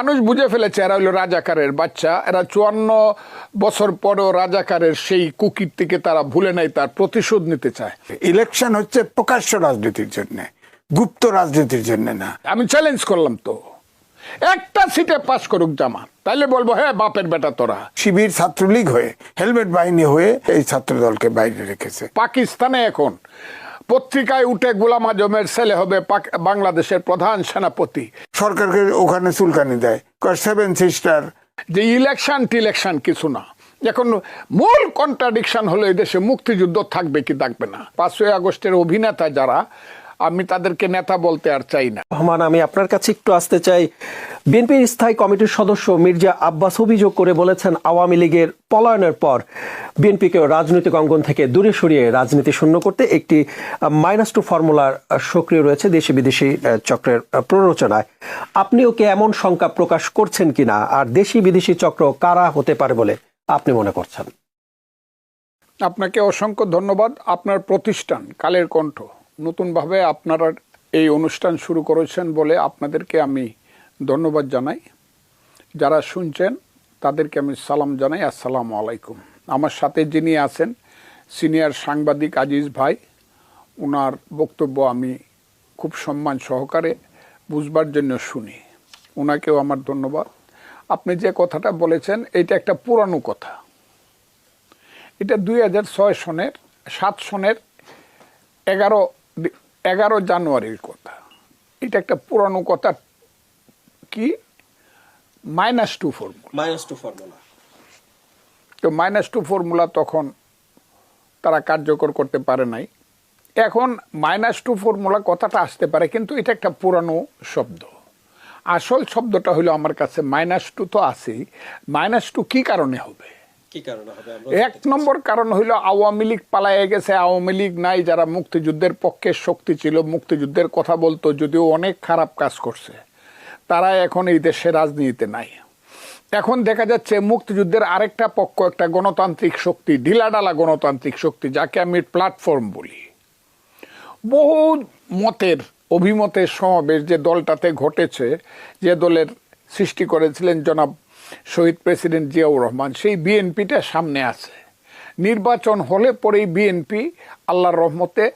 মানুষ বুঝে ফেলেছে এরা হইল রাজাকারের বাচ্চা। এরা চুয়ান্ন বছর পরেও রাজাকারের সেই কুকির থেকে তারা ভুলে নাই তার প্রতিশোধ নিতে চায়। ইলেকশন হচ্ছে প্রকাশ্য রাজনীতির জন্য গুপ্ত রাজনীতির জন্য না। আমি চ্যালেঞ্জ করলাম তো। একটা সিটে পাস করুক জামা তাইলে বলব হ্যাঁ বাপের বেটা তোরা। শিবির ছাত্রলীগ হয়ে হেলমেট বাহিনী হয়ে এই ছাত্র দলকে বাইরে রেখেছে। পাকিস্তানে এখন পত্রিকায় উঠে গোলাম আজমের ছেলে হবে বাংলাদেশের প্রধান সেনাপতি। সরকারকে ওখানে চুলকানি দেয়। সেভেন সিস্টার যে ইলেকশন টিলেকশন কিছু না। এখন মূল কন্ট্রাডিকশন হলো এদেশে দেশে মুক্তিযুদ্ধ থাকবে কি থাকবে না। পাঁচই আগস্টের অভিনেতা যারা আমি তাদেরকে নেতা বলতে আর চাই না। রহমান আমি আপনার কাছে একটু আসতে চাই। বিএনপির স্থায়ী কমিটির সদস্য মির্জা আব্বাস অভিযোগ করে বলেছেন আওয়ামী লীগের পলায়নের পর বিএনপিকে রাজনৈতিক অঙ্গন থেকে দূরে সরিয়ে রাজনীতি শূন্য করতে একটি মাইনাস টু ফর্মুলার সক্রিয় রয়েছে দেশি বিদেশি চক্রের প্ররোচনায়। আপনিও কি এমন শঙ্কা প্রকাশ করছেন কিনা? আর দেশি বিদেশি চক্র কারা হতে পারে বলে আপনি মনে করছেন? আপনাকে অসংখ্য ধন্যবাদ। আপনার প্রতিষ্ঠান কালের কণ্ঠ। নতুনভাবে আপনারা এই অনুষ্ঠান শুরু করেছেন বলে আপনাদেরকে আমি ধন্যবাদ জানাই। যারা শুনছেন, তাদেরকে আমি সালাম জানাই। আসসালামু আলাইকুম। আমার সাথে যিনি আছেন, সিনিয়র সাংবাদিক আজিজ ভাই ওনার বক্তব্য আমি খুব সম্মান সহকারে বুঝবার জন্য শুনি। ওনাকেও আমার ধন্যবাদ। আপনি যে কথাটা বলেছেন এটা একটা পুরানো কথা। এটা দুই হাজার ছয় সনের, সাত সনের এগারো এগারো জানুয়ারির কথা। এটা একটা পুরানো কথা কি? Minus two formula minus two formula তো মাইনাস টু ফর্মুলা তখন তারা কার্যকর করতে পারে নাই। এখন মাইনাস টু ফর্মুলা কথাটা আসতে পারে কিন্তু এটা একটা পুরানো শব্দ। আসল শব্দটা হলো আমার কাছে মাইনাস টু তো আছেই। মাইনাস টু কি কারণে হবে কি কারণে হবে? এক নম্বর কারণ হইল আওয়ামী লীগ পালায়ে গেছে। আওয়ামী লীগ নাই যারা মুক্তিযুদ্ধের পক্ষে শক্তি ছিল মুক্তিযুদ্ধের কথা বলতো যদিও অনেক খারাপ কাজ করছে। তারা এখন এই দেশে রাজনীতিতে নাই। এখন দেখা যাচ্ছে মুক্তিযুদ্ধের আরেকটা পক্ষ একটা গণতান্ত্রিক শক্তি ঢিলাডালা গণতান্ত্রিক শক্তি যাকে আমি প্ল্যাটফর্ম বলি। বহু মতের অভিমতের সমাবেশ যে দলটাতে ঘটেছে যে দলের সৃষ্টি করেছিলেন জনাব শহীদ প্রেসিডেন্ট জিয়াউর রহমান, সেই বিএনপিটা সামনে আছে। নির্বাচন হলে পরেই বিএনপি আল্লাহর রহমতে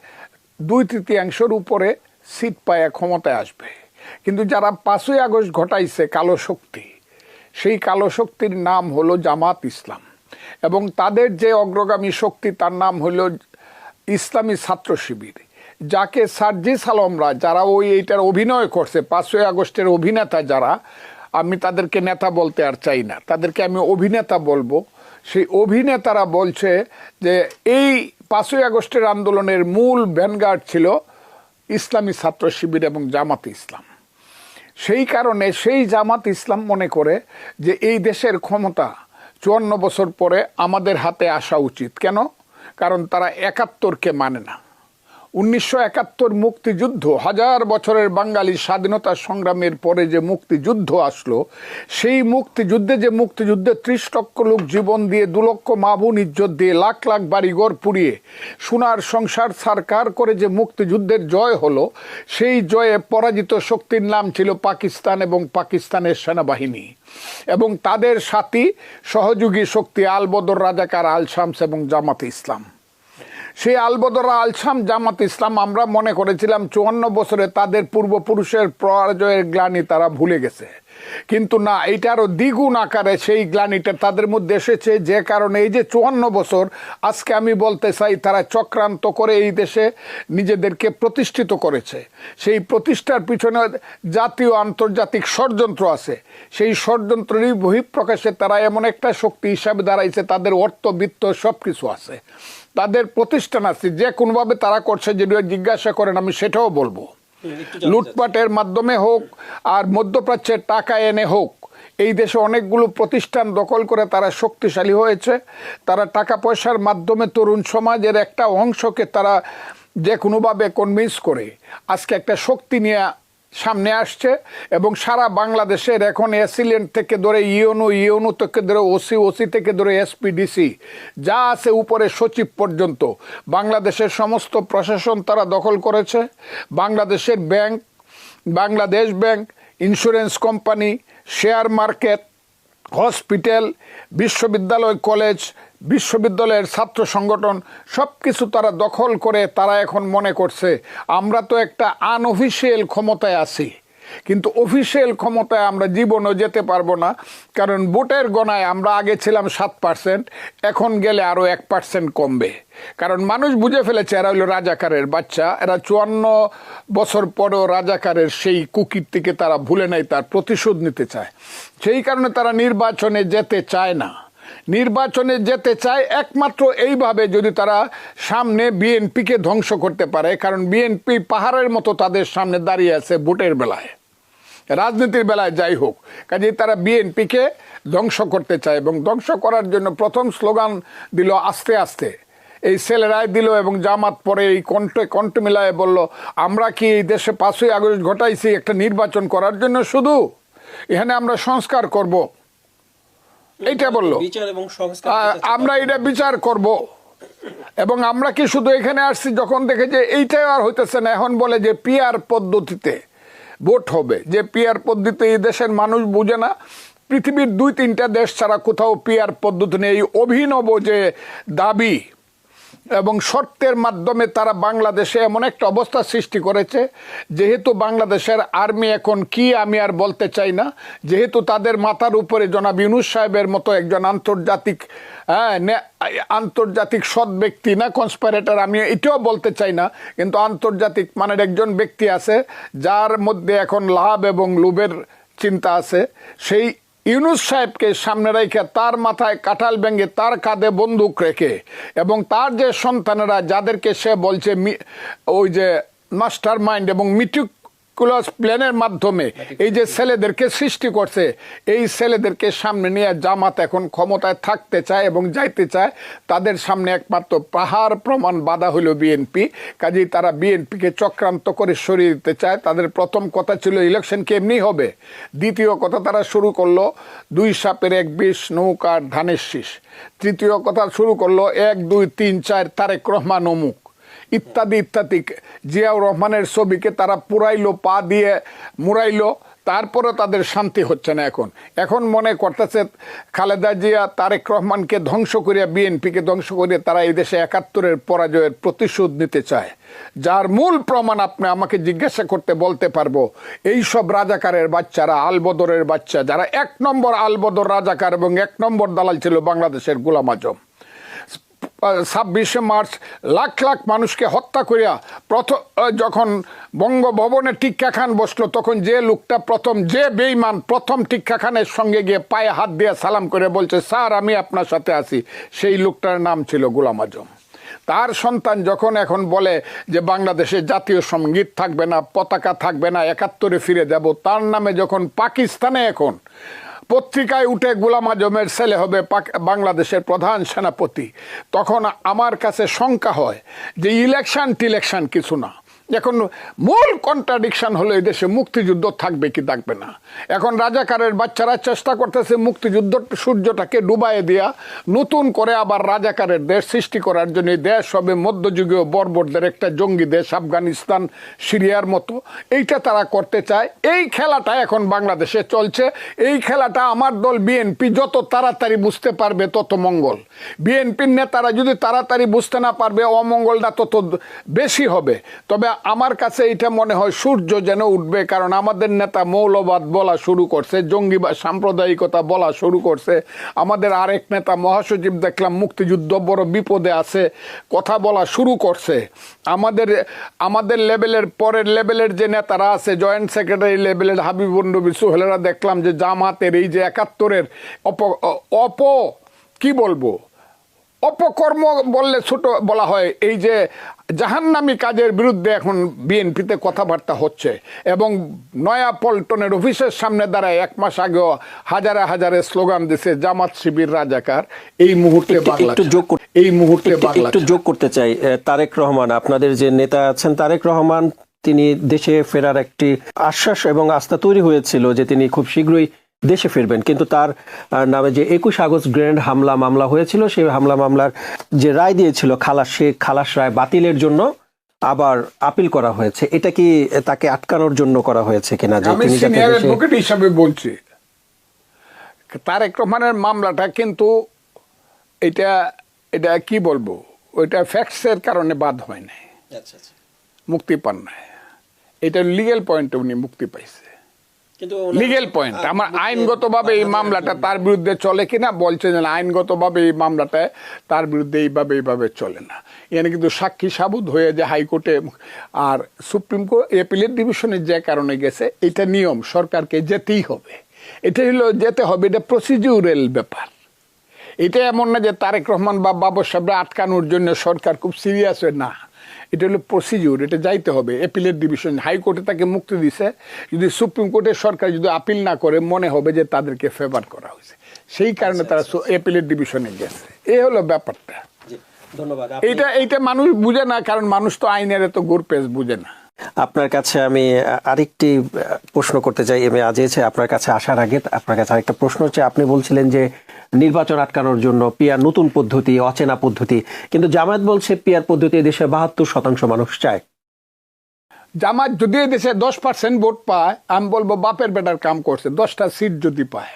দুই তৃতীয়াংশের উপরে সিট পায় ক্ষমতায় আসবে। কিন্তু যারা পাঁচই আগস্ট ঘটাইছে কালো শক্তি, সেই কালো শক্তির নাম হলো জামাত ইসলাম। এবং তাদের যে অগ্রগামী শক্তি, তার নাম হলো ইসলামী ছাত্র শিবির। যাকে সার্জিস আলমরা, যারা ওই এইটার অভিনয় করছে, পাঁচই আগস্টের অভিনেতা যারা আমি তাদেরকে নেতা বলতে আর চাই না। তাদেরকে আমি অভিনেতা বলব। সেই অভিনেতারা বলছে যে, এই পাঁচই আগস্টের আন্দোলনের মূল ভ্যানগার্ড ছিল ইসলামী ছাত্র শিবির এবং জামাত ইসলাম। সেই কারণে সেই জামাত ইসলাম মনে করে যে, এই দেশের ক্ষমতা চুয়ান্ন বছর পরে আমাদের হাতে আসা উচিত। কেন? কারণ তারা একাত্তরকে মানে না। উনিশশো একাত্তর মুক্তিযুদ্ধ, হাজার বছরের বাঙালি স্বাধীনতা সংগ্রামের পরে যে মুক্তিযুদ্ধ আসলো, সেই মুক্তিযুদ্ধে যে মুক্তিযুদ্ধে ত্রিশ লক্ষ লোক জীবন দিয়ে দু লক্ষ মাবুন ইজ্জত দিয়ে লাখ লাখ বাড়িঘর পুড়িয়ে সোনার সংসার সারকার করে যে মুক্তিযুদ্ধের জয় হলো, সেই জয়ে পরাজিত শক্তির নাম ছিল পাকিস্তান এবং পাকিস্তানের সেনাবাহিনী। এবং তাদের সাথী সহযোগী শক্তি আলবদর, রাজাকার আল শামস এবং জামাত ইসলাম। সেই আলবদরা আলসাম জামাত ইসলাম আমরা মনে করেছিলাম চুয়ান্ন বছরে তাদের পূর্বপুরুষের পরাজয়ের গ্লানি তারা ভুলে গেছে। কিন্তু না এইটারও দ্বিগুণ আকারে সেই গ্লানিটা তাদের মধ্যে এসেছে, যে কারণে এই যে চুয়ান্ন বছর, আজকে আমি বলতে চাই তারা চক্রান্ত করে এই দেশে নিজেদেরকে প্রতিষ্ঠিত করেছে। সেই প্রতিষ্ঠার পিছনে জাতীয় আন্তর্জাতিক ষড়যন্ত্র আছে। সেই ষড়যন্ত্রেরই বহিঃপ্রকাশে তারা এমন একটা শক্তি হিসাবে দাঁড়াইছে, তাদের অর্থ, বিত্ত সব কিছু আছে। তাদের প্রতিষ্ঠান আছে, যে কোনোভাবে তারা করছে যদি জিজ্ঞাসা করেন, আমি সেটাও বলব। লুটপাটের মাধ্যমে হোক আর মধ্যপ্রাচ্যের টাকা এনে হোক, এই দেশে অনেকগুলো প্রতিষ্ঠান দখল করে তারা শক্তিশালী হয়েছে। তারা টাকা পয়সার মাধ্যমে তরুণ সমাজের একটা অংশকে তারা যে কোনোভাবে কনভিন্স করে। আজকে একটা শক্তি নিয়ে সামনে আসছে এবং সারা বাংলাদেশের এখন এসিলেন্ট থেকে ধরে ইউনো ইউনো থেকে ধরে ওসি ওসি থেকে ধরে এসপিডিসি যা আছে উপরে সচিব পর্যন্ত। বাংলাদেশের সমস্ত প্রশাসন তারা দখল করেছে। বাংলাদেশের bank, Bangladesh bank, insurance company, share market, hospital, বিশ্ববিদ্যালয়, কলেজ বিশ্ববিদ্যালয়ের ছাত্র সংগঠন সব কিছু তারা দখল করে তারা এখন মনে করছে, আমরা তো একটা আনঅফিসিয়াল ক্ষমতায় আছি। কিন্তু অফিসিয়াল ক্ষমতায় আমরা জীবনও যেতে পারব না, কারণ ভোটের গণায় আমরা আগে ছিলাম সাত পার্সেন্ট এখন গেলে আরও এক পার্সেন্ট কমবে। কারণ মানুষ বুঝে ফেলেছে, এরা হলো রাজাকারের বাচ্চা, এরা চুয়ান্ন বছর পরেও রাজাকারের সেই কুকির থেকে তারা ভুলে নাই তার প্রতিশোধ নিতে চায়। সেই কারণে তারা নির্বাচনে যেতে চায় না। নির্বাচনে যেতে চায় একমাত্র এইভাবে যদি তারা সামনে বিএনপিকে ধ্বংস করতে পারে, কারণ বিএনপি পাহাড়ের মতো তাদের সামনে দাঁড়িয়ে আছে ভোটের বেলায়, রাজনীতির বেলায় যাই হোক। কাজে তারা বিএনপিকে ধ্বংস করতে চায় এবং ধ্বংস করার জন্য প্রথম স্লোগান দিল আস্তে আস্তে। এই ছেলেরাই দিল এবং জামাত পরে এই কণ্ঠে কণ্ঠ মিলায় বলল, আমরা কি এই দেশে পাঁচই আগস্ট ঘটাইছি একটা নির্বাচন করার জন্য শুধু? এখানে আমরা সংস্কার করব। এইটা বলল। আমরা এটা বিচার করব। এবং আমরা কি শুধু এখানে আসছি যখন দেখে যে এইটাই আর হইতেছে না এখন বলে যে পিয়ার পদ্ধতিতে ভোট হবে। যে পিয়ার পদ্ধতিতে এই দেশের মানুষ বুঝে না পৃথিবীর দুই তিনটা দেশ ছাড়া কোথাও পিয়ার পদ্ধতি নেই। এই অভিনব যে দাবি এবং শর্তের মাধ্যমে তারা বাংলাদেশে এমন একটা অবস্থা সৃষ্টি করেছে যেহেতু বাংলাদেশের আর্মি এখন কি আমি আর বলতে চাই না যেহেতু তাদের মাথার উপরে জনাব ইউনুস সাহেবের মতো একজন আন্তর্জাতিক হ্যাঁ, আন্তর্জাতিক সৎ ব্যক্তি না কনস্পারেটর আমি এটাও বলতে চাই না কিন্তু আন্তর্জাতিক মানের একজন ব্যক্তি আছে যার মধ্যে এখন লাভ এবং লোভের চিন্তা আছে সেই ইউনুস সাহেবকে সামনে রেখে তার মাথায় কাঁঠাল ভেঙে তার কাঁধে বন্দুক রেখে এবং তার যে সন্তানেরা, যাদেরকে সে বলছে ওই যে মাস্টার মাইন্ড এবং মিটিকুলাস প্ল্যানের মাধ্যমে এই যে ছেলেদেরকে সৃষ্টি করছে এই ছেলেদেরকে সামনে নিয়ে জামাত এখন ক্ষমতায় থাকতে চায় এবং যাইতে চায় তাদের সামনে একমাত্র পাহাড় প্রমাণ বাধা হলো বিএনপি কাজেই তারা বিএনপিকে চক্রান্ত করে সরিয়ে দিতে চায়। তাদের প্রথম কথা ছিল ইলেকশন কি এমনি হবে? দ্বিতীয় কথা তারা শুরু করল দুই সাপের এক বিষ নৌকার ধানের শীষ। তৃতীয় কথা শুরু করল এক দুই তিন চার তারেক রহমান অমুক। ইত্যাদি ইত্যাদি। জিয়াউর রহমানের ছবিকে তারা পুরাইলো, পা দিয়ে মুড়াইলো তারপরে তাদের শান্তি হচ্ছে না এখন। এখন মনে করতেছে খালেদা জিয়া, তারেক রহমানকে ধ্বংস করিয়া বিএনপিকে ধ্বংস করিয়া তারা এই দেশে একাত্তরের পরাজয়ের প্রতিশোধ নিতে চায়। যার মূল প্রমাণ আপনি আমাকে জিজ্ঞাসা করতে বলতে পারব এই সব রাজাকারের বাচ্চারা, আলবদরের বাচ্চা, যারা এক নম্বর আলবদর রাজাকার এবং এক নম্বর দালাল ছিল বাংলাদেশের গোলাম আজম। ছাব্বিশে মার্চ লাখ লাখ মানুষকে হত্যা করিয়া প্রথম যখন বঙ্গভবনে টিক্কা খান বসল, তখন যে লোকটা প্রথম, যে বেইমান প্রথম টিক্কা খানের সঙ্গে গিয়ে পায়ে হাত দিয়ে সালাম করে বলছে, স্যার, আমি আপনার সাথে আছি। সেই লোকটার নাম ছিল গোলাম আজম। তার সন্তান যখন এখন বলে যে বাংলাদেশে জাতীয় সংগীত থাকবে না, পতাকা থাকবে না, একাত্তরে ফিরে যাব, তার নামে যখন পাকিস্তানে এখন পত্রিকায় উঠে গোলাম আজমের ছেলে হবে বাংলাদেশের প্রধান সেনাপতি। তখন আমার কাছে শঙ্কা হয় যে ইলেকশন টিলেকশন কিছু না। এখন মূল কন্ট্রাডিকশন হলো এই দেশে মুক্তিযুদ্ধ থাকবে কি থাকবে না। এখন রাজাকারের বাচ্চারা চেষ্টা করতেছে মুক্তিযুদ্ধ সূর্যটাকে ডুবাইয়ে দিয়া, নতুন করে আবার রাজাকারের দেশ সৃষ্টি করার জন্য দেশ হবে মধ্যযুগীয় বর্বরদের একটা জঙ্গি দেশ, আফগানিস্তান, সিরিয়ার মতো। এইটা তারা করতে চায়। এই খেলাটা এখন বাংলাদেশে চলছে। এই খেলাটা আমার দল বিএনপি যত তাড়াতাড়ি বুঝতে পারবে তত মঙ্গল। বিএনপির নেতারা যদি তাড়াতাড়ি বুঝতে না পারবে, অমঙ্গলটা তত বেশি হবে। তবে আমার কাছে এটা মনে হয় সূর্য যেন উঠবে, কারণ আমাদের নেতা মৌলবাদ বলা শুরু করছে জঙ্গিবাদ সাম্প্রদায়িকতা বলা শুরু করছে। আমাদের আরেক নেতা মহাসচিব দেখলাম মুক্তিযুদ্ধ বড় বিপদে আছে, কথা বলা শুরু করছে। আমাদের আমাদের লেভেলের পরের লেভেলের যে নেতারা আছে, জয়েন্ট সেক্রেটারি লেভেলের হাবিবুর নবী সোহেলেরা দেখলাম যে জামাতের এই যে একাত্তরের অপ অপ, কি বলব? অপকর্ম বললে ছোট বলা হয় এই যে জাহান্নামি কাজের বিরুদ্ধে এখন বিএনপিতে কথাবার্তা হচ্ছে এবং নয়া পল্টনের অফিসের সামনে দাঁড়ায় এক মাস আগেও হাজারে হাজারে স্লোগান দিছে জামাত শিবির রাজাকার। এই মুহূর্তে এই মুহূর্তে একটু- যোগ করতে চাই তারেক রহমান। আপনাদের যে নেতা আছেন তারেক রহমান তিনি দেশে ফেরার একটি আশ্বাস এবং আস্থা তৈরি হয়েছিল যে তিনি খুব শীঘ্রই দেশে ফিরবেন। কিন্তু তার নামে যে একুশ আগস্ট গ্র্যান্ড হামলা মামলা হয়েছিল সেই হামলা মামলার যে রায় দিয়েছিল খালাস সে খালাস রায় বাতিলের জন্য আবার আপিল করা হয়েছে। এটা কি তাকে আটকানোর জন্য করা হয়েছে কিনা? যে আমি সিনিয়র অ্যাডভোকেট হিসাবে বলছি। তারেক রহমানের মামলাটা কিন্তু এটা এটা কি বলব? ওইটা ফ্যাক্টসের কারণে বাদ হয় নাই। আচ্ছা আচ্ছা। মুক্তি পান নাই। এটা লিগেল পয়েন্টে উনি মুক্তি পাইছে। লিগেল পয়েন্ট আমার আইনগতভাবে এই মামলাটা তার বিরুদ্ধে চলে কিনা বলছে যে আইনগতভাবে এই মামলাটা তার বিরুদ্ধে এইভাবে এইভাবে চলে না। এখানে কিন্তু সাক্ষী সাবুদ হয়ে যে হাইকোর্টে আর সুপ্রিম কোর্ট এপিলেট ডিভিশনে যে কারণে গেছে এটা নিয়ম সরকারকে যেতেই হবে। এটা হলো যেতে হবে এটা প্রসিডিউরাল ব্যাপার। এটা এমন না যে তারেক রহমান বা বাবর সাহেবরা আটকানোর জন্য সরকার খুব সিরিয়াস হয়ে না। এটা হলো প্রসিডিউর এটা যাইতে হবে। এপিলের ডিভিশন হাইকোর্টে তাকে মুক্তি দিছে। যদি সুপ্রিম কোর্টের সরকার যদি আপিল না করে মনে হবে যে তাদেরকে ফেভার করা হয়েছে। সেই কারণে তারা এপিলের ডিভিশনে গেছে। এ হলো ব্যাপারটা। ধন্যবাদ। এটা এইটা মানুষ বুঝে না কারণ মানুষ তো আইনের এত গুরপেজ বুঝে না। আপনার কাছে আমি আরেকটি প্রশ্ন করতে চাই। এম, এ আজিয়েছে আপনার কাছে আসার আগে আপনার কাছে আরেকটা প্রশ্ন হচ্ছে, আপনি বলছিলেন যে নির্বাচন আটকানোর জন্য পিয়ার নতুন পদ্ধতি, অচেনা পদ্ধতি। কিন্তু জামায়াত বলছে পিয়ার পদ্ধতি দেশে বাহাত্তর শতাংশ মানুষ চায়। জামাত যদি দেশে দশ পার্সেন্ট ভোট পায়, আমি বলব বাপের বেটার কাম করছে, দশটা সিট যদি পায়।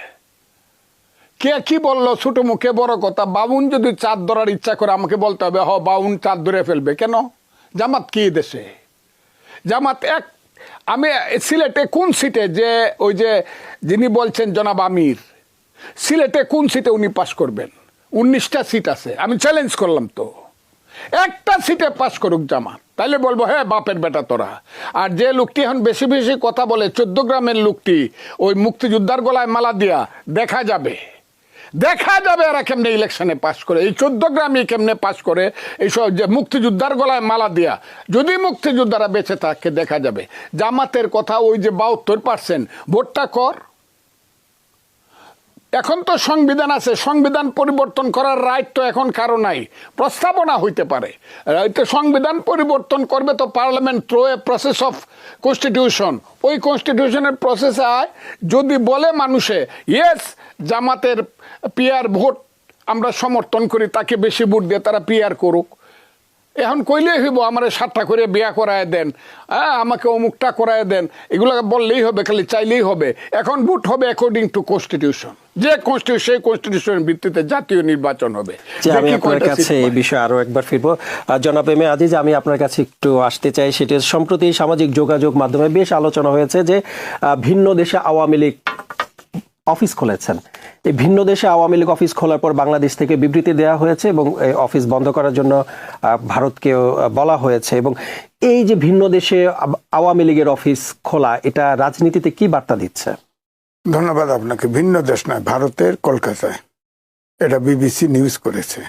কে কি বলল ছোট মুখে বড় কথা, বাউন যদি চাঁদ ধরার ইচ্ছা করে আমাকে বলতে হবে, হ, বাউন চাঁদ ধরে ফেলবে। কেন? জামাত কি দেশে? জামাত এক। আমি সিলেটে কোন সিটে যে ওই যে যিনি বলছেন জনাব আমির, সিলেটে কোন সিটে উনি পাশ করবেন? উনিশটা সিট আছে, আমি চ্যালেঞ্জ করলাম তো। একটা সিটে পাশ করুক জামাত, তাইলে বলব হ্যাঁ বাপের বেটা তোরা। আর যে লোকটি এখন বেশি বেশি কথা বলে, চোদ্দ গ্রামের লোকটি ওই মুক্তিযোদ্ধার গলায় মালা দিয়া, দেখা যাবে। দেখা যাবে এরা কেমনে ইলেকশনে পাস করে, এই চোদ্দ গ্রামে কেমনে পাস করে, এইসব যে মুক্তিযোদ্ধার গলায় মালা দিয়া। যদি মুক্তিযোদ্ধারা বেঁচে থাকে, দেখা যাবে। জামাতের কথা ওই যে বাহাত্তর পার্সেন্ট, ভোটটা কর। এখন তো সংবিধান আছে, সংবিধান পরিবর্তন করার রাইট তো এখন কারও নাই, প্রস্তাবনা হইতে পারে। সংবিধান পরিবর্তন করবে তো parliament through a process of constitution ওই কনস্টিটিউশনের প্রসেসে যদি বলে মানুষে ইয়েস জামাতের পিয়ার ভোট আমরা সমর্থন করি তাকে বেশি ভোট দিয়ে তারা পিয়ার করুক। এখন কইলেই হইব আমার সাতটা করে বিয়া করায় দেন হ্যাঁ আমাকে অমুকটা করায় দেন এগুলো বললেই হবে খালি চাইলেই হবে। এখন ভোট হবে অ্যাকর্ডিং টু কনস্টিটিউশন যে কনস্টিটিউশন সেই কনস্টিটিউশনের ভিত্তিতে জাতীয় নির্বাচন হবে। আমি আপনার কাছে এই বিষয়ে আরও একবার ফিরবো। জনাব এম এ আজিজ আমি আপনার কাছে একটু আসতে চাই। সেটা সম্প্রতি সামাজিক যোগাযোগ মাধ্যমে বেশ আলোচনা হয়েছে যে আহ, ভিন্ন দেশে আওয়ামী লীগ অফিস খুলেছেন। এই ভিন্ন দেশে আওয়ামী লীগ অফিস খোলার পর বাংলাদেশ থেকে বিবৃতি দেওয়া হয়েছে এবং অফিস বন্ধ করার জন্য ভারতকেও বলা হয়েছে এবং এই যে ভিন্ন দেশে আওয়ামী লীগের অফিস খোলা, এটা রাজনীতিতে কি বার্তা দিচ্ছে? ধন্যবাদ আপনাকে। ভিন্ন দেশ নয়, ভারতের কলকাতায়। এটা বিবিসি নিউজ করেছে।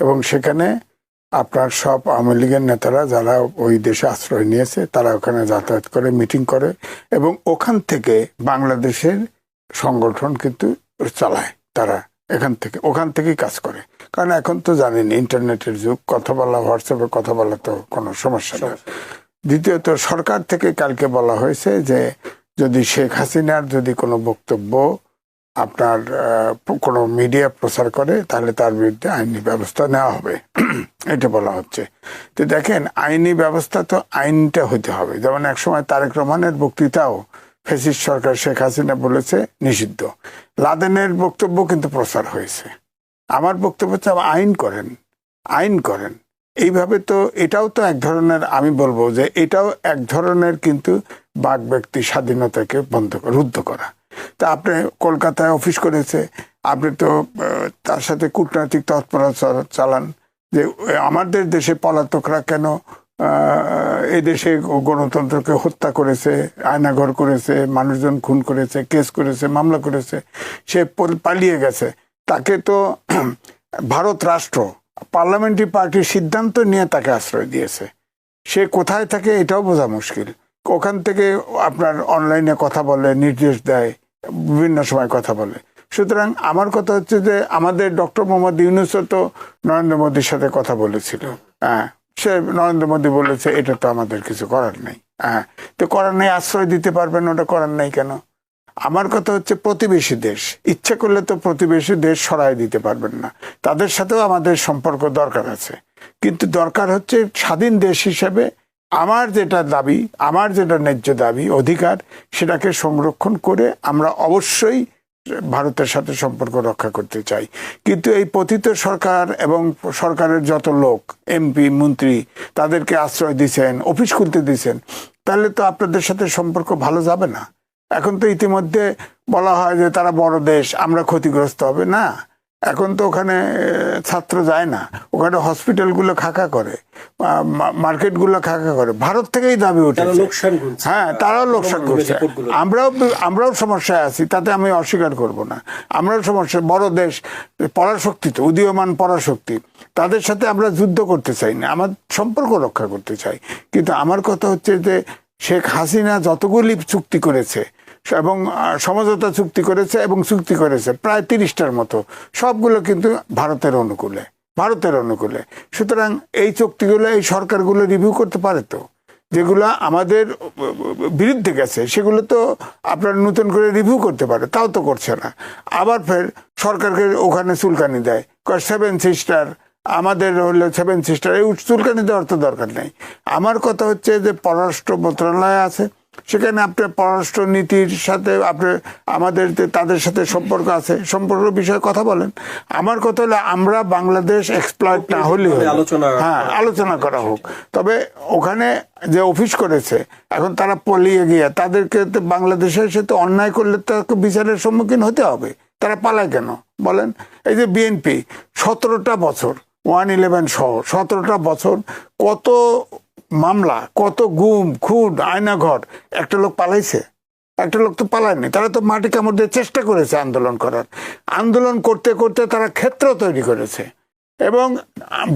এবং সেখানে আপনার সব আওয়ামী লীগের নেতারা যারা ওই দেশে আশ্রয় নিয়েছে, তারা ওখানে যাতায়াত করে, মিটিং করে এবং ওখান থেকে বাংলাদেশের সংগঠন কিন্তু চালায় তারা এখান থেকে ওখান থেকেই কাজ করে। কারণ এখন তো জানেন ইন্টারনেটের যুগ কথা বলা হোয়াটসঅ্যাপে কথা বলা তো কোনো সমস্যা না। দ্বিতীয়ত সরকার থেকে কালকে বলা হয়েছে যে যদি শেখ হাসিনার যদি কোনো বক্তব্য আপনার কোনো মিডিয়া প্রচার করে তাহলে তার বিরুদ্ধে আইনি ব্যবস্থা নেওয়া হবে। এটা বলা হচ্ছে। তো দেখেন আইনি ব্যবস্থা তো আইনটা হতে হবে। যেমন একসময় তারেক রহমানের বক্তৃতাও ফেসিস্ট সরকার শেখ হাসিনা বলেছে নিষিদ্ধ। লাদেনের বক্তব্য কিন্তু প্রচার হয়েছে। আমার বক্তব্য হচ্ছে আইন করেন আইন করেন। এইভাবে তো এটাও তো এক ধরনের, আমি বলব যে এটাও এক ধরনের কিন্তু বাক ব্যক্তি স্বাধীনতাকে বন্ধ রুদ্ধ করা। তা আপনি কলকাতায় অফিস করেছে, আপনি তো তার সাথে কূটনৈতিক তৎপরতা চালান, যে আমাদের দেশে পলাতকরা কেন আহ, এই দেশে গণতন্ত্রকে হত্যা করেছে আয়নাঘর করেছে মানুষজন খুন করেছে কেস করেছে মামলা করেছে সে পালিয়ে গেছে। তাকে তো ভারত রাষ্ট্র পার্লামেন্টারি পার্টির সিদ্ধান্ত নিয়ে তাকে আশ্রয় দিয়েছে। সে কোথায় থাকে এটাও বোঝা মুশকিল। ওখান থেকে আপনার অনলাইনে কথা বলে নির্দেশ দেয় বিভিন্ন সময় কথা বলে। সুতরাং আমার কথা হচ্ছে যে আমাদের ডক্টর মোহাম্মদ ইউনুসও তো নরেন্দ্র মোদীর সাথে কথা বলেছিল। হ্যাঁ সে নরেন্দ্র মোদী বলেছে, এটা তো আমাদের কিছু করার নেই। হ্যাঁ তো করার নেই, আশ্রয় দিতে পারবেন ওটা করার নেই কেন? আমার কথা হচ্ছে প্রতিবেশী দেশ, ইচ্ছে করলে তো প্রতিবেশী দেশ সরাই দিতে পারবেন না। তাদের সাথেও আমাদের সম্পর্ক দরকার আছে। কিন্তু দরকার হচ্ছে স্বাধীন দেশ হিসেবে আমার যেটা দাবি, আমার যেটা ন্যায্য দাবি, অধিকার, সেটাকে সংরক্ষণ করে আমরা অবশ্যই ভারতের সাথে সম্পর্ক রক্ষা করতে চাই। কিন্তু এই পতিত সরকার এবং সরকারের যত লোক, এমপি, মন্ত্রী, তাদেরকে আশ্রয় দিয়েছেন অফিস খুলতে দিয়েছেন তাহলে তো আপনাদের সাথে সম্পর্ক ভালো যাবে না। এখন তো ইতিমধ্যে বলা হয় যে তারা বড় দেশ, আমরা ক্ষতিগ্রস্ত হবে। না এখন তো ওখানে ছাত্র যায় না। ওখানে হসপিটালগুলো খাকা করে মার্কেটগুলো খাকা করে। ভারত থেকেই দাবি উঠেছে। হ্যাঁ তারাও লোকসান করছে আমরাও আমরাও সমস্যায় আছি তাতে আমি অস্বীকার করব না। আমরাও সমস্যা বড় দেশ পরাশক্তি তো উদীয়মান পরাশক্তি। তাদের সাথে আমরা যুদ্ধ করতে চাই না আমার সম্পর্ক রক্ষা করতে চাই। কিন্তু আমার কথা হচ্ছে যে শেখ হাসিনা যতগুলি চুক্তি করেছে এবং সমঝোতা চুক্তি করেছে এবং চুক্তি করেছে প্রায় তিরিশটার মতো। সবগুলো কিন্তু ভারতের অনুকূলে ভারতের অনুকূলে। সুতরাং এই চুক্তিগুলো এই সরকারগুলো রিভিউ করতে পারে তো। যেগুলো আমাদের বিরুদ্ধে গেছে, সেগুলো তো আপনার নতুন করে রিভিউ করতে পারে, তাও তো করছে না। আবার ফের সরকারকে ওখানে চুলকানি দেয়। সেভেন সিস্টার আমাদের হলো সেভেন সিস্টার এই চুলকানি দেওয়ার তো দরকার নেই। আমার কথা হচ্ছে যে পররাষ্ট্র মন্ত্রণালয় আছে সেখানে আপনার পররাষ্ট্র নীতির সাথে আপনার আমাদের তাদের সাথে সম্পর্ক আছে সম্পর্ক বিষয়ে কথা বলেন। আমার কথা হলো আমরা বাংলাদেশ এক্সপ্লয়েট না হলেও হলো। আলোচনা হ্যাঁ আলোচনা করা হোক। তবে ওখানে যে অফিস করেছে এখন তারা পলিয়ে গিয়ে তাদেরকে বাংলাদেশে এসে তো অন্যায় করলে তাকে বিচারের সম্মুখীন হতে হবে। তারা পালায় কেন? বলেন এই যে বিএনপি সতেরোটা বছর ওয়ান ইলেভেন সহ সতেরোটা বছর কত মামলা, কত গুম, খুন আয়নাঘর একটা লোক পালাইছে। একটা লোক তো পালায়নি, তারা তো মাটি কামড় দিয়ে চেষ্টা করেছে আন্দোলন করার। আন্দোলন করতে করতে তারা ক্ষেত্র তৈরি করেছে। এবং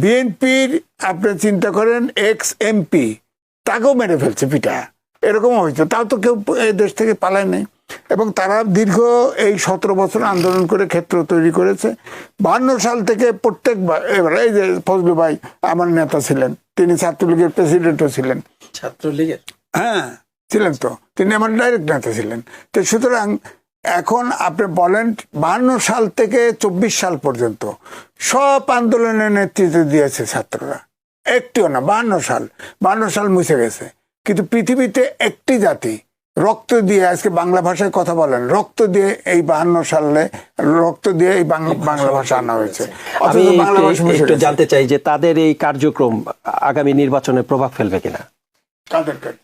বিএনপির, আপনি চিন্তা করেন এক্স এমপি তাকেও মেরে ফেলছে পিটা। এরকম হয়েছে, তাও তো কেউ দেশ থেকে পালায় নাই এবং তারা দীর্ঘ এই সতেরো বছর আন্দোলন করে ক্ষেত্র তৈরি করেছে। বান্ন সাল থেকে প্রত্যেকবার এবার এই যে ফজলু ভাই আমার নেতা ছিলেন তিনি ছাত্রলীগের প্রেসিডেন্টও ছিলেন। ছাত্রলীগের? হ্যাঁ ছিলেন তো। তিনি আমার ডাইরেক্ট নেতা ছিলেন। তো সুতরাং এখন আপনি বলেন বান্ন সাল থেকে চব্বিশ সাল পর্যন্ত সব আন্দোলনের নেতৃত্ব দিয়েছে ছাত্ররা। একটিও না বান্ন সাল। বান্ন সাল মুছে গেছে। কিন্তু পৃথিবীতে একটি জাতি রক্ত দিয়ে আজকে বাংলা ভাষায় কথা বলেন। রক্ত দিয়ে এই বাহান্ন সালে রক্ত দিয়ে এই বাংলা ভাষা আনা হয়েছে। আমি একটু-। জানতে চাই যে তাদের এই কার্যক্রম আগামী নির্বাচনে প্রভাব ফেলবে কিনা? কার্যক্রম?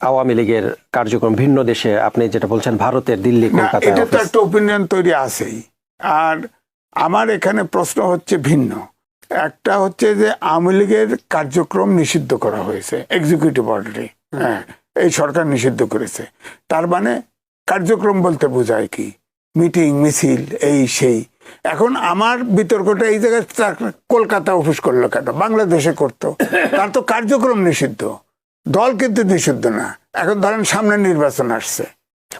আওয়ামী লীগের কার্যক্রম ভিন্ন দেশে আপনি যেটা বলছেন ভারতের দিল্লি না, কলকাতায় এটা তো একটা ওপিনিয়ন তৈরি আছেই। আর আমার এখানে প্রশ্ন হচ্ছে ভিন্ন। একটা হচ্ছে যে আওয়ামী লীগের কার্যক্রম নিষিদ্ধ করা হয়েছে এক্সিকিউটিভ অর্ডারে হ্যাঁ। এই সরকার নিষিদ্ধ করেছে। তার মানে কার্যক্রম বলতে বোঝায় কি? মিটিং মিছিল এই সেই। এখন আমার বিতর্কটা এই জায়গায় কলকাতা অফিস করল কেন? বাংলাদেশে করতো। তার তো কার্যক্রম নিষিদ্ধ। দল কিন্তু নিষিদ্ধ না। এখন ধরেন সামনে নির্বাচন আসছে।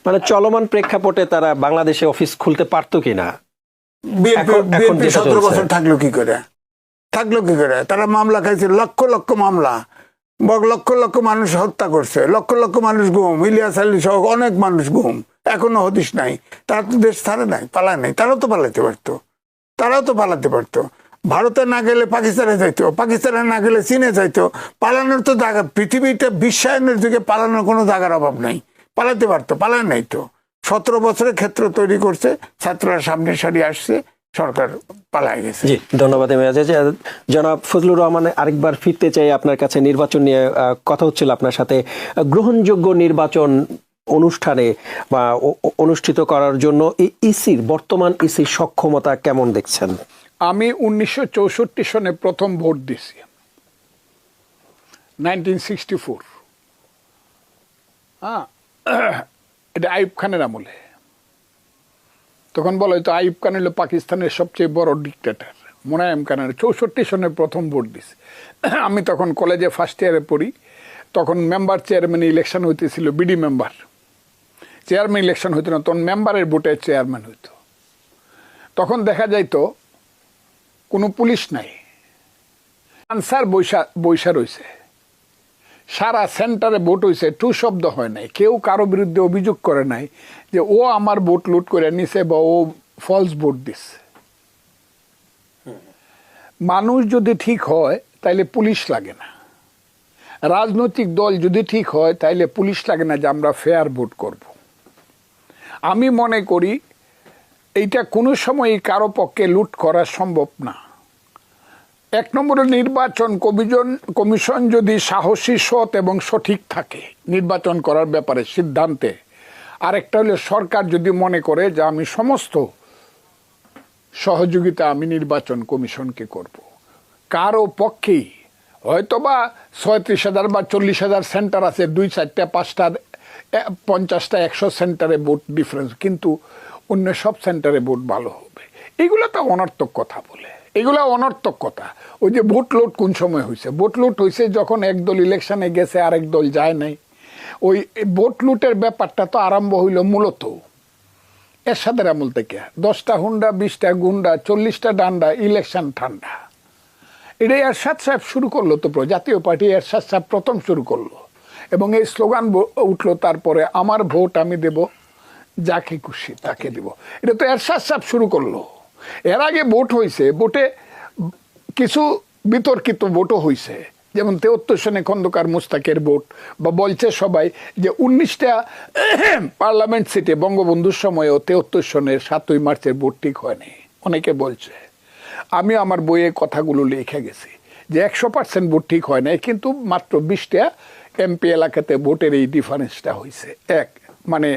মানে চলমান প্রেক্ষাপটে তারা বাংলাদেশে অফিস খুলতে পারতো কিনা বিএনপি সতেরো বছর থাকল কি করে? থাকল কি করে? তারা মামলা খাইছে লক্ষ লক্ষ মামলা। লক্ষ লক্ষ মানুষ হত্যা করছে। লক্ষ লক্ষ মানুষ গুম। ইলিয়াস আলী সহ অনেক মানুষ গুম। এখনও হদিস নাই। তারা তো দেশ ছাড়ে নাই, পালায় নাই। তারাও তো পালাতে পারতো। তারাও তো পালাতে পারতো। ভারতে না গেলে পাকিস্তানে যাইতো। পাকিস্তানে না গেলে চীনে যাইতো। পালানোর তো জায়গা, পৃথিবীতে বিশ্বায়নের যুগে পালানোর কোনো জায়গার অভাব নাই। পালাতে পারতো, পালায় নাই তো। সতেরো বছরের ক্ষেত্র তৈরি করছে। ছাত্ররা সামনে সারি আসছে। সরকার পালায় গেছে। জি ধন্যবাদ জনাব ফজলুর রহমান আরেকবার ফিরতে চাই আপনার কাছে নির্বাচন নিয়ে কথা হচ্ছিল আপনার সাথে। গ্রহণযোগ্য নির্বাচন অনুষ্ঠানে বা অনুষ্ঠিত করার জন্য ইসির বর্তমান ইসির সক্ষমতা কেমন দেখছেন? আমি উনিশশো চৌষট্টি সনে প্রথম ভোট দিছি নাইনটিন সিক্সটি ফোর। হ্যাঁ এটা আইব খানের আমলে। তখন বলা হয়তো আইব খান হলো পাকিস্তানের সবচেয়ে বড় ডিকটেটার মোনায়েম খানের চৌষট্টি সনে প্রথম ভোট দিছি। আমি তখন কলেজে ফার্স্ট ইয়ারে পড়ি। তখন মেম্বার চেয়ারম্যান ইলেকশন হইতেছিল বিডি মেম্বার চেয়ারম্যান ইলেকশন হইতো না, তখন মেম্বারের ভোটে চেয়ারম্যান হইতো। তখন দেখা যাইতো, কোনো পুলিশ নাই। আনসার বৈশা বৈশা রয়েছে সারা সেন্টারে ভোট হয়েছে টু শব্দ হয় নাই। কেউ কারও বিরুদ্ধে অভিযোগ করে নাই যে ও আমার ভোট লুট করে নিছে বা ও ফলস ভোট দিছে। মানুষ যদি ঠিক হয়, তাইলে পুলিশ লাগে না। রাজনৈতিক দল যদি ঠিক হয়, তাইলে পুলিশ লাগে না যে আমরা ফেয়ার ভোট করব। আমি মনে করি, এইটা কোনো সময়ই কারও পক্ষে লুট করা সম্ভব না। এক নম্বরে নির্বাচন কমিশন কমিশন যদি সাহসী, সৎ এবং সঠিক থাকে নির্বাচন করার ব্যাপারে সিদ্ধান্তে। আরেকটা হলে সরকার যদি মনে করে যে আমি সমস্ত সহযোগিতা আমি নির্বাচন কমিশনকে করব। কারও পক্ষেই হয়তোবা ছয়ত্রিশ হাজার বা চল্লিশ হাজার সেন্টার আছে, দুই চারটা, পাঁচটা পঞ্চাশটা, একশো সেন্টারে ভোট ডিফারেন্স কিন্তু অন্য সব সেন্টারে ভোট ভালো হবে। এগুলো তো অনর্থক কথা বলে। এগুলো অনর্থক কথা। ওই যে ভোট লোট কোন সময় হয়েছে ভোট লুট হয়েছে যখন একদল ইলেকশনে গেছে, আরেক দল যায় নাই। ওই ভোট লুটের ব্যাপারটা তো আরম্ভ হইল মূলত। এর এরশাদের আমল থেকে। দশটা হুন্ডা, বিশটা গুন্ডা, চল্লিশটা ডান্ডা, ইলেকশন ঠান্ডা। এটা এরশাদ সাহেব শুরু করল তো জাতীয় পার্টি এরশাদ সাহেব প্রথম শুরু করল। এবং এই স্লোগান উঠল তারপরে, আমার ভোট আমি দেব, যাকে খুশি তাকে দেব। এটা তো এরশাদ সাহেব শুরু করল। এর আগে ভোট হয়েছে ভোটে কিছু বিতর্কিত ভোটও হয়েছে যেমন তেহত্তর সনে খন্দকার মুস্তাকের ভোট, বা বলছে সবাই যে উনিশটা পার্লামেন্ট সিটে বঙ্গবন্ধুর সময়ও তেহত্তর সনের সাতই মার্চের ভোট ঠিক হয়নি। অনেকে বলছে। আমি আমার বইয়ে কথাগুলো লিখে গেছি যে একশো পার্সেন্ট ভোট ঠিক হয় নাই, কিন্তু মাত্র বিশটা এমপি এলাকাতে ভোটের এই ডিফারেন্সটা হয়েছে এক মানে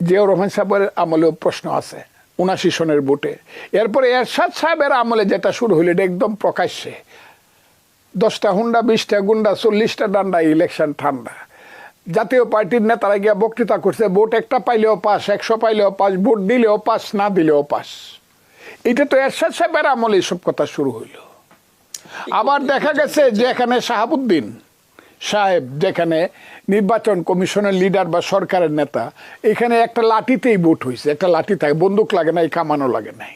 জিয়াউর রহমান সাহেবের আমলেও প্রশ্ন আছে। উনাশি সনের ভোটে। এরপরে এরশাদ সাহেবের আমলে যেটা শুরু হইল, এটা একদম প্রকাশ্যে। দশটা হুন্ডা, বিশটা গুন্ডা, চল্লিশটা ডান্ডা ইলেকশন ঠান্ডা। জাতীয় পার্টির নেতারা গিয়া বক্তৃতা করছে, ভোট একটা পাইলেও পাস, একশো পাইলেও পাস, ভোট দিলেও পাস, না দিলেও পাস। এটা তো এরশাদ সাহেবের আমলে এইসব কথা শুরু হইল। আবার দেখা গেছে যে এখানে শাহাবুদ্দিন সাহেব যেখানে নির্বাচন কমিশনের লিডার বা সরকারের নেতা, এখানে একটা লাঠিতেই ভোট হয়েছে একটা লাঠি থাকে, বন্দুক লাগে নাই, কামানো লাগে নাই।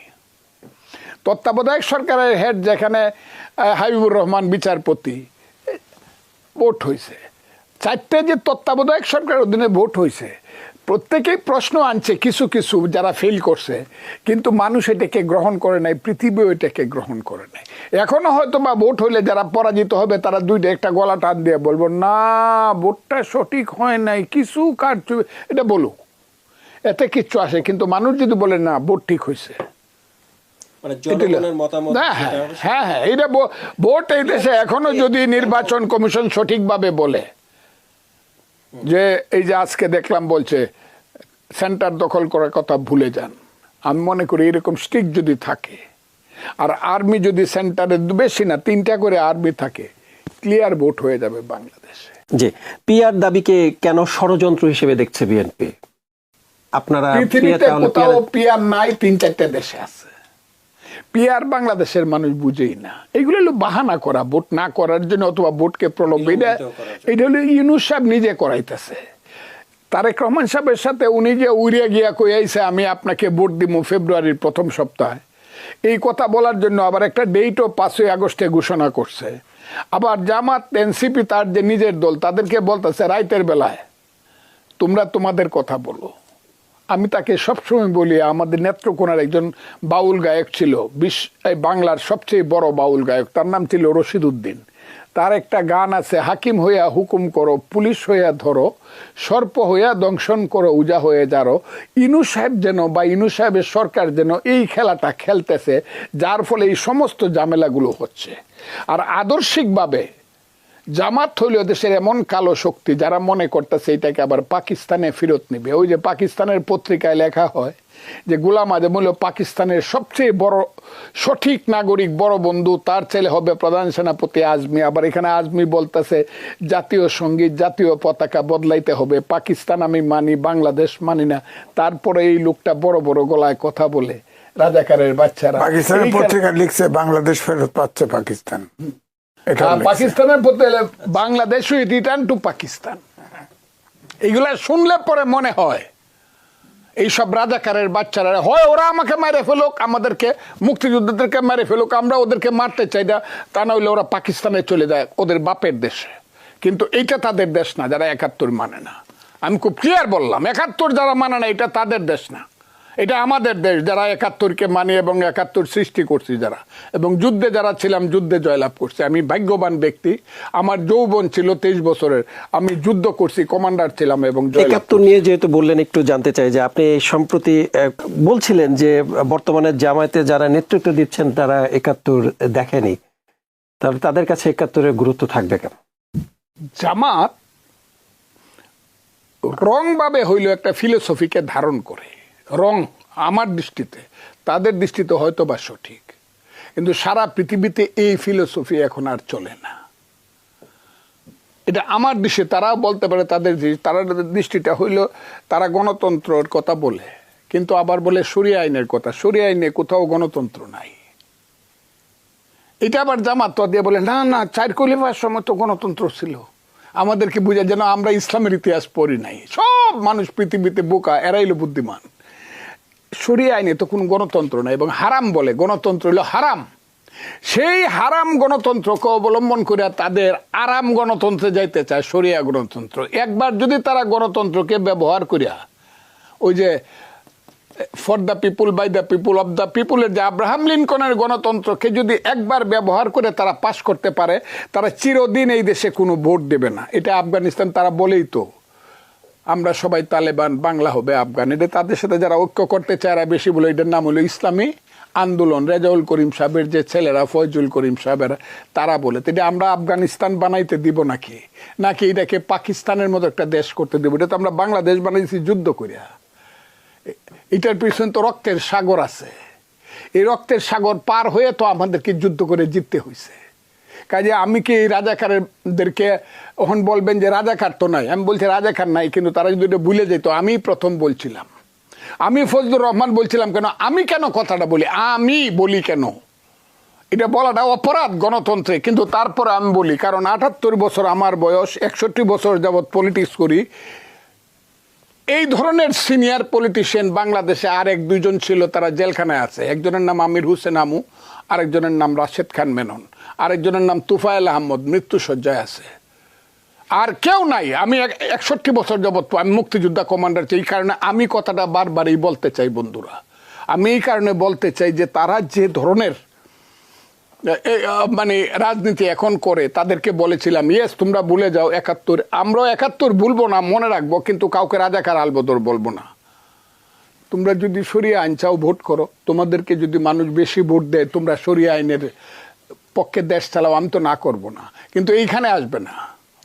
তত্ত্বাবধায়ক সরকারের হেড যেখানে হাবিবুর রহমান বিচারপতি ভোট হয়েছে চারটে যে তত্ত্বাবধায়ক সরকারের অধীনে ভোট হয়েছে প্রত্যেকেই প্রশ্ন আনছে কিছু কিছু যারা ফেল করছে কিন্তু মানুষ এটাকে গ্রহণ করে নাই পৃথিবীও এটাকে গ্রহণ করে নাই। এখনও হয়তো বা ভোট হইলে যারা পরাজিত হবে তারা দুইটা একটা গলা টান দিয়ে বলব না ভোটটা সঠিক হয় নাই কিছু কার এটা বলুক। এতে কিচ্ছু আসে কিন্তু মানুষ যদি বলে না ভোট ঠিক হয়েছে মানে হলো- হ্যাঁ হ্যাঁ হ্যাঁ হ্যাঁ এটা ভোট এই দেশে এখনও যদি নির্বাচন কমিশন সঠিকভাবে বলে যে এই যে আজকে দেখলাম বলছে সেন্টার দখল করার কথা ভুলে যান। আমি মনে করি এরকম স্টিক যদি থাকে আর আর্মি যদি সেন্টারে বেশি না তিনটা করে আর্মি থাকে ক্লিয়ার ভোট হয়ে যাবে বাংলাদেশে। জি পিয়ার দাবিকে কেন ষড়যন্ত্র হিসেবে দেখছে বিএনপি? আপনারা পৃথিবীতে কোথাও পিয়ার নাই তিন চারটা দেশে আছে। পিয়ার বাংলাদেশের মানুষ বুঝেই না। এগুলো হলো বাহানা করা ভোট না করার জন্য অথবা ভোটকে প্রলোভ এটা। এটা হলো ইউনুস সাহেব নিজে করাইতেছে। তারেক রহমান সাহেবের সাথে উনি যে উড়িয়া গিয়া কই আইছে আমি আপনাকে ভোট দিব ফেব্রুয়ারির প্রথম সপ্তাহে। এই কথা বলার জন্য আবার একটা ডেটও পাঁচই আগস্টে ঘোষণা করছে। আবার জামাত এনসিপি তার যে নিজের দল তাদেরকে বলতেছে রাইতের বেলায় তোমরা তোমাদের কথা বলো। আমি তাকে সবসময় বলি, আমাদের নেত্রকোনার একজন বাউল গায়ক ছিল বিশ্ব বাংলার সবচেয়ে বড় বাউল গায়ক, তার নাম ছিল রশিদ উদ্দিন। তার একটা গান আছে, হাকিম হইয়া হুকুম করো, পুলিশ হইয়া ধরো, সর্প হইয়া দংশন করো, উজা হয়ে যারো ইনু সাহেব যেন বা ইনু সাহেবের সরকার যেন এই খেলাটা খেলতেছে, যার ফলে এই সমস্ত ঝামেলাগুলো হচ্ছে। আর আদর্শিকভাবে জামাত হইল দেশের এমন কালো শক্তি যারা মনে করতেছে এটাকে আবার পাকিস্তানে ফেরত নিবে। ওই যে পাকিস্তানের পত্রিকায় লেখা হয় যে গুলাম আজম হলো পাকিস্তানের সবচেয়ে বড় সঠিক নাগরিক বড় বন্ধু তার ছেলে হবে প্রধান সেনাপতি আজমি। আবার এখানে আজমি বলতেছে জাতীয় সংগীত জাতীয় পতাকা বদলাইতে হবে পাকিস্তান আমি মানি বাংলাদেশ মানি না। তারপরে এই লোকটা বড় বড় গলায় কথা বলে রাজাকারের বাচ্চারা। পাকিস্তানের পত্রিকা লিখছে বাংলাদেশ ফেরত পাচ্ছে পাকিস্তান। পাকিস্তানের এলে বাংলাদেশ রিটার্ন টু পাকিস্তান। এগুলা শুনলে পরে মনে হয় এইসব রাজাকারের বাচ্চারা হয় ওরা আমাকে মেরে ফেলুক আমাদেরকে মুক্তিযোদ্ধাদেরকে মেরে ফেলুক আমরা ওদেরকে মারতে চাই না তা না হলে ওরা পাকিস্তানে চলে যায় ওদের বাপের দেশে। কিন্তু এইটা তাদের দেশ না যারা একাত্তর মানে না। আমি খুব ক্লিয়ার বললাম একাত্তর যারা মানে না এটা তাদের দেশ না। এটা আমাদের দেশ যারা একাত্তরকে মানি এবং একাত্তর সৃষ্টি করছি যারা। এবং যুদ্ধে যারা ছিলাম যুদ্ধে জয়লাভ করছি। আমি ভাগ্যবান ব্যক্তি। আমার যৌবন ছিল তেইশ বছরের। আমি যুদ্ধ করছি কমান্ডার ছিলাম এবং একাত্তর নিয়ে যেহেতু বললেন একটু জানতে চাই যে আপনি সম্প্রতি বলছিলেন যে বর্তমানে জামায়াতে যারা নেতৃত্ব দিচ্ছেন তারা একাত্তর দেখেনি। তাহলে তাদের কাছে একাত্তরের গুরুত্ব থাকবে কেন? জামাত রং ভাবে হইল একটা ফিলোসফিকে ধারণ করে। রং আমার দৃষ্টিতে, তাদের দৃষ্টিতে হয়তো বা সঠিক। কিন্তু সারা পৃথিবীতে এই ফিলোসফি এখন আর চলে না। এটা আমার দৃষ্টি, তারাও বলতে পারে তাদের তারা দৃষ্টিটা হইল তারা গণতন্ত্রের কথা বলে। কিন্তু আবার বলে সরিয়া আইনের কথা, সরিয়া আইনে কোথাও গণতন্ত্র নাই। এটা আবার জামাত দিয়ে বলে, না না, চার কলিফার সময় তো গণতন্ত্র ছিল। আমাদেরকে বুঝা যেন আমরা ইসলামের ইতিহাস পড়ি নাই। সব মানুষ পৃথিবীতে বোকা, এরাইলো বুদ্ধিমান। সরিয়ে আইনে তো কোনো গণতন্ত্র নাই, এবং হারাম বলে, গণতন্ত্র হলো হারাম। সেই হারাম গণতন্ত্রকে অবলম্বন করে তাদের আরাম গণতন্ত্রে যাইতে চায়, সরিয়া গণতন্ত্র। একবার যদি তারা গণতন্ত্রকে ব্যবহার করিয়া, ওই যে for the people by the people of the পিপুলের যে আব্রাহাম লিনকনের গণতন্ত্রকে যদি একবার ব্যবহার করে তারা পাশ করতে পারে, তারা চিরদিন এই দেশে কোনো ভোট দেবে না। এটা আফগানিস্তান তারা বলেই তো। আমরা সবাই তালেবান, বাংলা হবে আফগান। এটা তাদের সাথে যারা ঐক্য করতে চায় বেশি বলে এটার নাম হলো ইসলামী আন্দোলন। রেজাউল করিম সাহেবের যে ছেলেরা, ফয়জুল করিম সাহেবের, তারা বলে এটা আমরা আফগানিস্তান বানাইতে দিব নাকি? নাকি এটাকে পাকিস্তানের মতো একটা দেশ করতে দেবো? এটা তো আমরা বাংলাদেশ বানাইছি, যুদ্ধ করিয়া এটার পিছনে তো রক্তের সাগর আছে। এই রক্তের সাগর পার হয়ে তো আমাদেরকে যুদ্ধ করে জিততে হয়েছে কাজে আমি কি রাজাকারদেরকে ওখান বলবেন যে রাজাকার তো নাই? আমি বলছি রাজাকার নাই, কিন্তু তারা যদি এটা ভুলে যেত, আমি প্রথম বলছিলাম। আমি ফজলুর রহমান বলছিলাম কেন? আমি কেন কথাটা বলি? আমি বলি কেন? এটা বলাটা অপরাধ গণতন্ত্রে, কিন্তু তারপর আমি বলি, কারণ আটাত্তর বছর আমার বয়স, একষট্টি বছর যাবৎ পলিটিক্স করি। এই ধরনের সিনিয়র পলিটিশিয়ান বাংলাদেশে আর এক দুজন ছিল, তারা জেলখানায় আছে। একজনের নাম আমির হুসেন আমু, আরেকজনের নাম রাশেদ খান মেনন। আরেকজনের নাম তুফায়েল আহমদ মৃত্যুসজ্জায় আছে। আর কেউ নাই, আমি এক- একষট্টি বছর যাবৎ আমি মুক্তিযোদ্ধা কমান্ডার চাই এই কারণে আমি কথাটা বারবারই বলতে চাই বন্ধুরা। আমি এই কারণে বলতে চাই যে তারা যে ধরনের মানে রাজনীতি এখন করে, তাদেরকে বলেছিলাম, ইয়েস, তোমরা ভুলে যাও, একাত্তর, আমরাও একাত্তর ভুলবো না, মনে রাখব, কিন্তু কাউকে রাজাকার আলবদর বলব না। তোমরা যদি সরিয়ে আইন চাও, ভোট করো। তোমাদেরকে যদি মানুষ বেশি ভোট দেয়, তোমরা সরিয়ে আইনের পক্ষে দেশ চালাও, আমি তো না করব না। কিন্তু এইখানে আসবে না।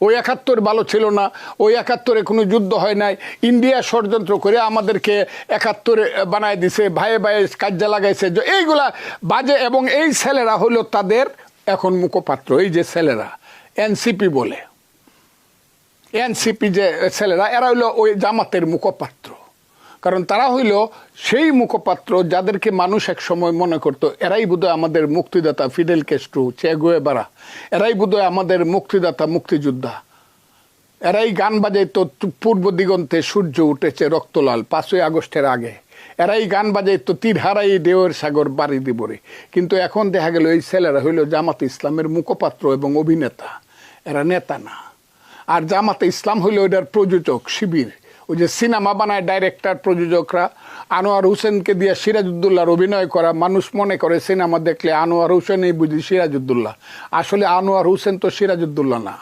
ওই একাত্তর ভালো ছিল না। ওই একাত্তরে কোনো যুদ্ধ হয় নাই। ইন্ডিয়া ষড়যন্ত্র করে আমাদেরকে একাত্তরে বানায় দিছে, ভাইয়ে ভাইয়ে কাজ্যা লাগাইছে। এইগুলা বাজে এবং এই ছেলেরা হলো তাদের এখন মুখপাত্র, এই যে ছেলেরা, এনসিপি বলে। এনসিপি যে ছেলেরা, এরা হইল ওই জামাতের মুখপাত্র। কারণ তারা হইল সেই মুখপাত্র যাদেরকে মানুষ এক সময় মনে করতো, এরাই বোধহয় আমাদের মুক্তিদাতা ফিডেল কেস্ট্রু চেগুয়ে বারা এরাই বোধহয় আমাদের মুক্তিদাতা, মুক্তিযোদ্ধা। এরাই গান বাজাইতো পূর্ব দিগন্তে সূর্য উঠেছে রক্তলাল পাঁচই আগস্টের আগে। এরাই গান বাজাইতো তীর হারাই দেওয়ের সাগর বাড়ি দিবরে। কিন্তু এখন দেখা গেল এই ছেলেরা হইল জামাত ইসলামের মুখপাত্র এবং অভিনেতা। এরা নেতা না। আর জামাতে ইসলাম হইল ওইটার প্রযোজক, শিবির। ওই যে সিনেমা বানায় ডাইরেক্টর প্রযোজকরা, আনোয়ার হোসেনকে দিয়ে সিরাজউদ্দৌলার অভিনয় করা, মানুষ মনে করে সিনেমা দেখলে আনোয়ার হোসেনই বুঝি সিরাজউদ্দৌলা। আসলে আনোয়ার হোসেন তো সিরাজউদ্দৌলা না।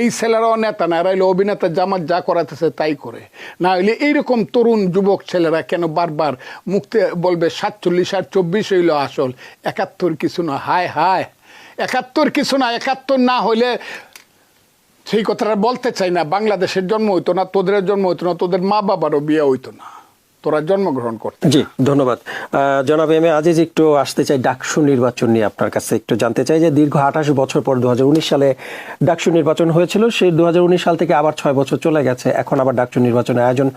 এই ছেলেরাও নেতা না, এরা অভিনেতা, জামাত যা করাতেছে তাই করে। না হইলে এইরকম তরুণ যুবক ছেলেরা কেন বারবার মুক্তি, বলবে সাতচল্লিশ আর চব্বিশ হইল আসল? একাত্তর কিছু না, হায় হায়। একাত্তর কিছু না, একাত্তর না হইলে সেই কথাটা বলতে চাই না। বাংলাদেশের জন্ম হইতো না, তোদের জন্ম হইতো না, তোদের মা বাবারও বিয়ে হইতো না। তোরা জন্মগ্রহণ করতে জি, ধন্যবাদ। জনাব এম এ আজিজ, একটু আসতে চাই ডাকসু নির্বাচন নিয়ে আপনার কাছে। একটু জানতে চাই যে দীর্ঘ আঠাশ বছর পর দু হাজার উনিশ সালে ডাকসু নির্বাচন হয়েছিল, সেই দু হাজার উনিশ সাল থেকে আবার ছয় বছর চলে গেছে। এখন আবার ডাকসু নির্বাচনের আয়োজন